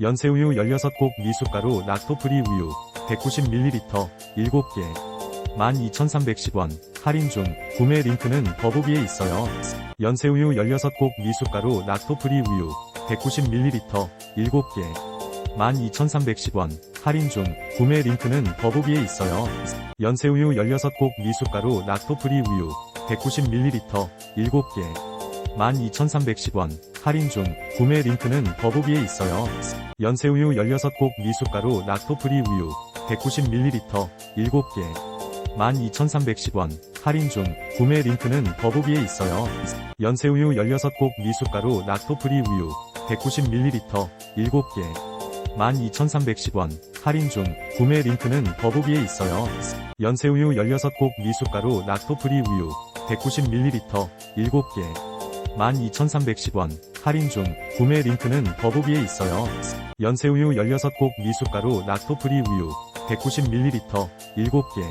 연새우유 16곡 미숫가루 락토프리 우유 190ml 7개. 12,310원. 할인 중. 구매 링크는 더보기에 있어요. 연새우유 16곡 미숫가루 락토프리 우유 190ml 7개. 12,310원. 할인 중. 구매 링크는 더보기에 있어요. 연새우유 16곡 미숫가루 락토프리 우유 190ml 7개 12,310원. 할인 중. 구매 링크는 더보기에 있어요. 연새우유 16곡 미숫가루 락토프리 우유 190ml 7개. 12,310원. 할인 중. 구매 링크는 더보기에 있어요. 연새우유 16곡 미숫가루 락토프리 우유 190ml 7개. 12,310원. 할인 중. 구매 링크는 더보기에 있어요. 연새우유 16곡 미숫가루 락토프리 우유 190ml 7개 12,310원. 할인 중. 구매 링크는 더보기에 있어요. 연새우유 16곡 미숫가루 락토프리 우유. 190ml 7개